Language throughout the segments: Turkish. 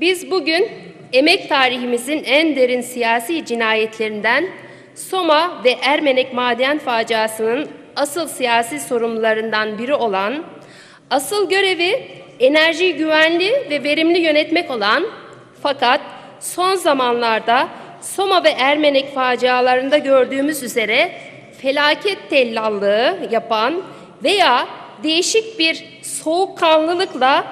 Biz bugün emek tarihimizin en derin siyasi cinayetlerinden Soma ve Ermenek maden faciasının asıl siyasi sorumlularından biri olan, asıl görevi enerjiyi güvenli ve verimli yönetmek olan fakat son zamanlarda Soma ve Ermenek facialarında gördüğümüz üzere felaket tellallığı yapan veya değişik bir soğukkanlılıkla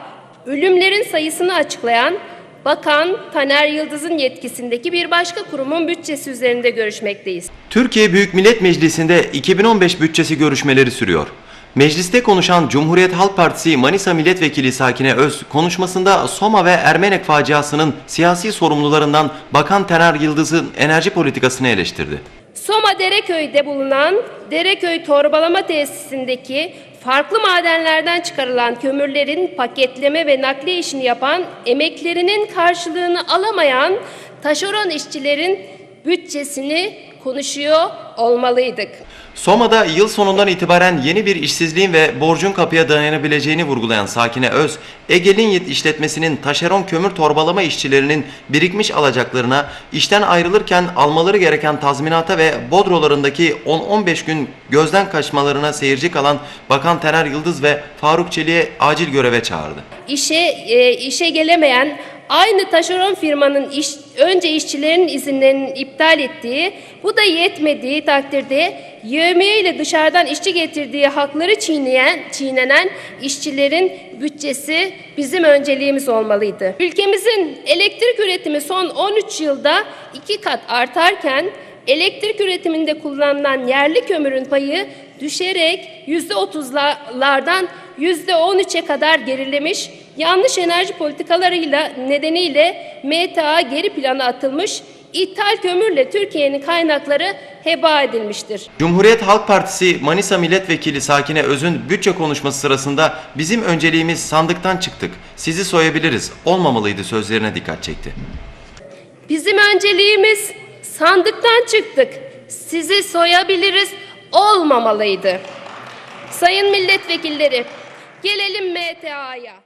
ölümlerin sayısını açıklayan Bakan Taner Yıldız'ın yetkisindeki bir başka kurumun bütçesi üzerinde görüşmekteyiz. Türkiye Büyük Millet Meclisi'nde 2015 bütçesi görüşmeleri sürüyor. Mecliste konuşan Cumhuriyet Halk Partisi Manisa Milletvekili Sakine Öz konuşmasında Soma ve Ermenek faciasının siyasi sorumlularından Bakan Taner Yıldız'ın enerji politikasını eleştirdi. Soma Dereköy'de bulunan Dereköy torbalama tesisindeki farklı madenlerden çıkarılan kömürlerin paketleme ve nakliye işini yapan emeklerinin karşılığını alamayan taşeron işçilerin bütçesini konuşuyor olmalıydık. Soma'da yıl sonundan itibaren yeni bir işsizliğin ve borcun kapıya dayanabileceğini vurgulayan Sakine Öz, Ege Linyit işletmesinin taşeron kömür torbalama işçilerinin birikmiş alacaklarına, işten ayrılırken almaları gereken tazminata ve bodrolarındaki 10-15 gün gözden kaçmalarına seyirci kalan Bakan Taner Yıldız ve Faruk Çelik'e acil göreve çağırdı. işe e, işe gelemeyen aynı taşeron firmanın iş, önce işçilerin izinlerinin iptal ettiği, bu da yetmediği takdirde yövmiye ile dışarıdan işçi getirdiği hakları çiğneyen, çiğnenen işçilerin bütçesi bizim önceliğimiz olmalıydı. Ülkemizin elektrik üretimi son 13 yılda iki kat artarken elektrik üretiminde kullanılan yerli kömürün payı düşerek yüzde otuzlardan yüzde on üçe kadar gerilemiş, yanlış enerji politikalarıyla nedeniyle MTA geri plana atılmış, ithal kömürle Türkiye'nin kaynakları heba edilmiştir. Cumhuriyet Halk Partisi Manisa Milletvekili Sakine Öz'ün bütçe konuşması sırasında bizim önceliğimiz sandıktan çıktık, sizi soyabiliriz, olmamalıydı sözlerine dikkat çekti. Bizim önceliğimiz sandıktan çıktık. Sizi soyabiliriz olmamalıydı. Sayın milletvekilleri, gelelim MTA'ya.